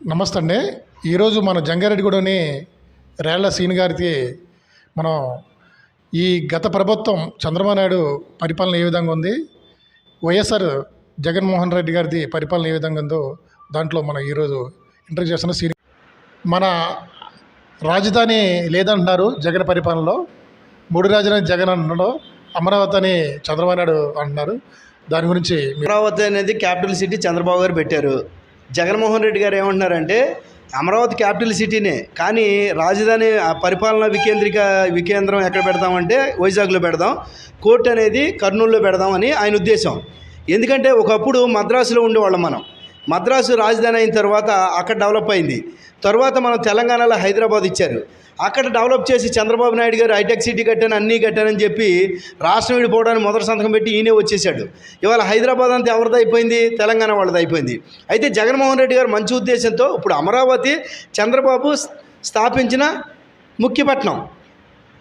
నమస్తే అండి ఈరోజు మన జంగారెడ్డిగూడని రేళ్ళ సీన్ గారికి మనం ఈ గత ప్రభుత్వం చంద్రబాబు నాయుడు పరిపాలన ఏ విధంగా ఉంది వైఎస్ఆర్ జగన్మోహన్ రెడ్డి గారిది పరిపాలన ఏ విధంగా ఉందో దాంట్లో మనం ఈరోజు ఇంటర్వ్యూ చేస్తున్న సీన్. మన రాజధాని లేదంటున్నారు జగన్ పరిపాలనలో మూడు రాజధాని జగన్ అంటున్నాడు అమరావతి అని చంద్రబాబు నాయుడు అంటున్నారు. దాని గురించి అమరావతి అనేది క్యాపిటల్ సిటీ చంద్రబాబు గారు పెట్టారు. జగన్మోహన్ రెడ్డి గారు ఏమంటున్నారంటే అమరావతి క్యాపిటల్ సిటీనే కానీ రాజధాని ఆ పరిపాలన వికేంద్రిక వికేంద్రం ఎక్కడ పెడదామంటే వైజాగ్లో పెడదాం కోర్టు అనేది కర్నూలులో పెడదామని ఆయన ఉద్దేశం. ఎందుకంటే ఒకప్పుడు మద్రాసులో ఉండేవాళ్ళం మనం. మద్రాసు రాజధాని అయిన తర్వాత అక్కడ డెవలప్ అయింది. తర్వాత మనం తెలంగాణలో హైదరాబాద్ ఇచ్చారు. అక్కడ డెవలప్ చేసి చంద్రబాబు నాయుడు గారు హైటెక్ సిటీ కట్టాను అన్నీ కట్టానని చెప్పి రాష్ట్రం విడిపోవడానికి మొదటి సంతకం పెట్టి ఈయనే వచ్చేసాడు ఇవాళ హైదరాబాద్ అంతా ఎవరిది అయిపోయింది? తెలంగాణ వాళ్ళది అయిపోయింది. అయితే జగన్మోహన్ రెడ్డి గారు మంచి ఉద్దేశంతో ఇప్పుడు అమరావతి చంద్రబాబు స్థాపించిన ముఖ్యపట్నం.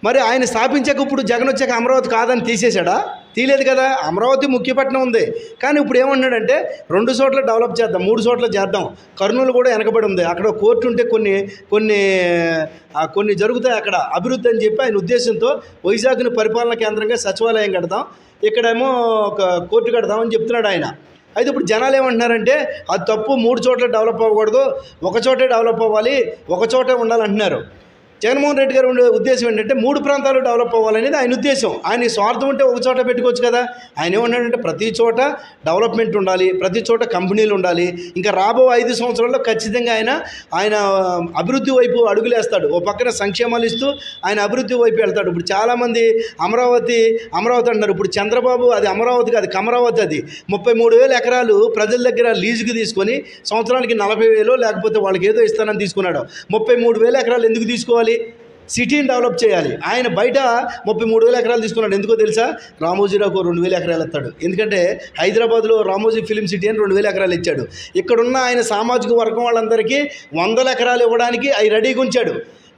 మరి ఆయన స్థాపించాక ఇప్పుడు జగన్ వచ్చాక అమరావతి కాదని తీసేశాడా? తీయలేదు కదా. అమరావతి ముఖ్యపట్నం ఉంది. కానీ ఇప్పుడు ఏమన్నాడంటే రెండు చోట్ల డెవలప్ చేద్దాం మూడు చోట్ల చేద్దాం. కర్నూలు కూడా వెనకబడి ఉంది. అక్కడ కోర్టు ఉంటే కొన్ని కొన్ని కొన్ని జరుగుతాయి అక్కడ. అభివృద్ధి అని చెప్పి ఆయన ఉద్దేశంతో వైజాగ్ని పరిపాలన కేంద్రంగా సచివాలయం కడదాం ఇక్కడేమో ఒక కోర్టు కడదామని చెప్తున్నాడు ఆయన. అయితే ఇప్పుడు జనాలు ఏమంటున్నారంటే అది తప్పు మూడు చోట్ల డెవలప్ అవ్వకూడదు ఒక చోటే డెవలప్ అవ్వాలి ఒక చోటే ఉండాలంటున్నారు. జగన్మోహన్ రెడ్డి గారు ఉండే ఉద్దేశం ఏంటంటే మూడు ప్రాంతాలు డెవలప్ అవ్వాలనేది ఆయన ఉద్దేశం. ఆయన స్వార్థం ఉంటే ఒక చోట పెట్టుకోవచ్చు కదా. ఆయన ఏమన్నాడంటే ప్రతి చోట డెవలప్మెంట్ ఉండాలి ప్రతి చోట కంపెనీలు ఉండాలి. ఇంకా రాబో ఐదు సంవత్సరాల్లో ఖచ్చితంగా ఆయన ఆయన అభివృద్ధి వైపు అడుగులేస్తాడు. ఓ పక్కన సంక్షేమాలు ఇస్తూ ఆయన అభివృద్ధి వైపు వెళ్తాడు. ఇప్పుడు చాలామంది అమరావతి అమరావతి అంటున్నారు. ఇప్పుడు చంద్రబాబు అది అమరావతి కాదు కమరావతి అది. ముప్పై మూడు వేల ఎకరాలు ప్రజల దగ్గర లీజుకి తీసుకొని సంవత్సరానికి నలభై వేలు లేకపోతే వాళ్ళకి ఏదో ఇస్తానని తీసుకున్నాడు. ముప్పై మూడు వేల ఎకరాలు ఎందుకు తీసుకోవాలి? సిటీని డెవలప్ చేయాలి. ఆయన బయట ముప్పై మూడు వేల ఎకరాలు తీసుకున్నాడు. ఎందుకో తెలుసా? రామోజీరావుకు రెండు వేల ఎకరాలు ఇస్తాడు. ఎందుకంటే హైదరాబాద్లో రామోజీ ఫిలిం సిటీ అని రెండు వేల ఎకరాలు ఇచ్చాడు. ఇక్కడున్న ఆయన సామాజిక వర్గం వాళ్ళందరికీ వందల ఎకరాలు ఇవ్వడానికి అవి రెడీగా ఉంచాడు.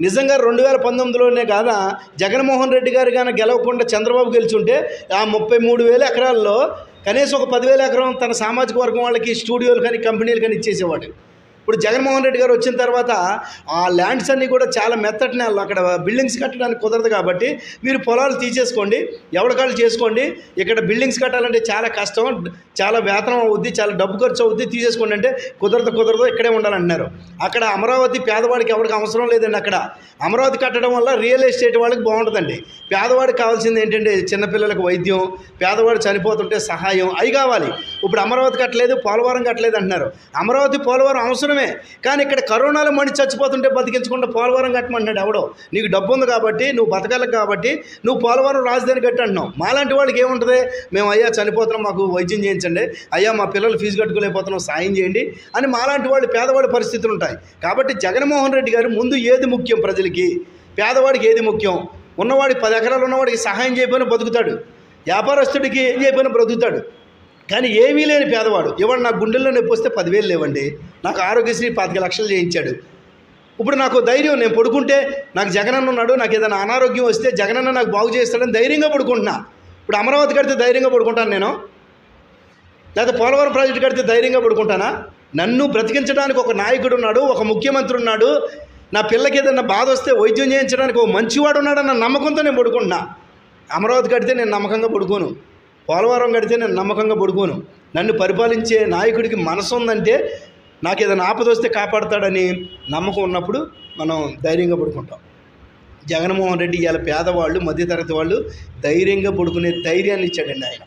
నిజంగా రెండు వేల పంతొమ్మిదిలోనే కాదా జగన్మోహన్ రెడ్డి గారు కానీ గెలవకుండా చంద్రబాబు గెలుచుంటే ఆ ముప్పై మూడు వేల ఎకరాల్లో కనీసం ఒక పదివేల ఎకరం తన సామాజిక వర్గం వాళ్ళకి స్టూడియోలు కానీ కంపెనీలు కానీ ఇచ్చేసేవాడు. ఇప్పుడు జగన్మోహన్ రెడ్డి గారు వచ్చిన తర్వాత ఆ ల్యాండ్స్ అన్నీ కూడా చాలా మెత్తటి నేలలు అక్కడ బిల్డింగ్స్ కట్టడానికి కుదరదు కాబట్టి మీరు పొలాలు తీసేసుకోండి ఎవరికాళ్ళు చేసుకోండి. ఇక్కడ బిల్డింగ్స్ కట్టాలంటే చాలా కష్టం చాలా వేతనం అవుద్ది చాలా డబ్బు ఖర్చు అవుద్ది. తీసేసుకోండి అంటే కుదరదు కుదరదు ఇక్కడే ఉండాలంటున్నారు అక్కడ అమరావతి పేదవాడికి ఎవరికి అవసరం లేదండి అక్కడ. అమరావతి కట్టడం వల్ల రియల్ ఎస్టేట్ వాళ్ళకి బాగుంటుందండి. పేదవాడికి కావాల్సింది ఏంటంటే చిన్నపిల్లలకు వైద్యం పేదవాడు చనిపోతుంటే సహాయం అవి కావాలి. ఇప్పుడు అమరావతి కట్టలేదు పోలవరం కట్టలేదు అంటున్నారు. అమరావతి పోలవరం అవసరమే కానీ ఇక్కడ కరోనాలో మణి చచ్చిపోతుంటే బతికించకుండా పోలవరం కట్టమన్నాడు ఎవడో. నీకు డబ్బు ఉంది కాబట్టి నువ్వు బతకాలి కాబట్టి నువ్వు పోలవరం రాజధాని కట్టి అంటున్నావు. మాలాంటి వాళ్ళకి ఏముంటుంది? మేము అయ్యా చనిపోతున్నాం మాకు వైద్యం చేయించండి. అయ్యా మా పిల్లలు ఫీజు కట్టుకోలేకపోతున్నాం సాయం చేయండి అని మాలాంటి వాళ్ళు పేదవాడి పరిస్థితులు ఉంటాయి. కాబట్టి జగన్మోహన్ రెడ్డి గారు ముందు ఏది ముఖ్యం ప్రజలకి? పేదవాడికి ఏది ముఖ్యం? ఉన్నవాడికి పది ఎకరాలు ఉన్నవాడికి సహాయం చేయకపోయినా బతుకుతాడు వ్యాపారస్తుడికి ఏం చేయకపోయినా బ్రతుకుతాడు. కానీ ఏమీ లేని పేదవాడు. ఇవాడు నా గుండెల్లో నొప్పి వస్తే పదివేలు లేవండి. నాకు ఆరోగ్యశ్రీ పాతిక లక్షలు చేయించాడు. ఇప్పుడు నాకు ధైర్యం నేను పడుకుంటే నాకు జగనన్న ఉన్నాడు నాకు ఏదైనా అనారోగ్యం వస్తే జగనన్న నాకు బాగు చేస్తాడని ధైర్యంగా పడుకుంటున్నా. ఇప్పుడు అమరావతి కడితే ధైర్యంగా పడుకుంటాను నేను. లేదా పోలవరం ప్రాజెక్టు కడితే ధైర్యంగా పడుకుంటానా? నన్ను బ్రతికించడానికి ఒక నాయకుడు ఉన్నాడు ఒక ముఖ్యమంత్రి ఉన్నాడు. నా పిల్లకి ఏదైనా బాధ వస్తే వైద్యం చేయించడానికి ఒక మంచివాడు ఉన్నాడన్న నమ్మకంతో నేను పడుకుంటున్నా. అమరావతి కడితే నేను నమ్మకంగా పడుకోను. పోలవరం కడితే నేను నమ్మకంగా పడుకోను. నన్ను పరిపాలించే నాయకుడికి మనసు ఉందంటే నాకు ఏదైనా ఆపద వస్తే కాపాడతాడని నమ్మకం ఉన్నప్పుడు మనం ధైర్యంగా పడుకుంటాం. జగన్మోహన్ రెడ్డి ఇవాళ పేదవాళ్ళు మధ్యతరగతి వాళ్ళు ధైర్యంగా పడుకునే ధైర్యాన్ని ఇచ్చాడండి ఆయన.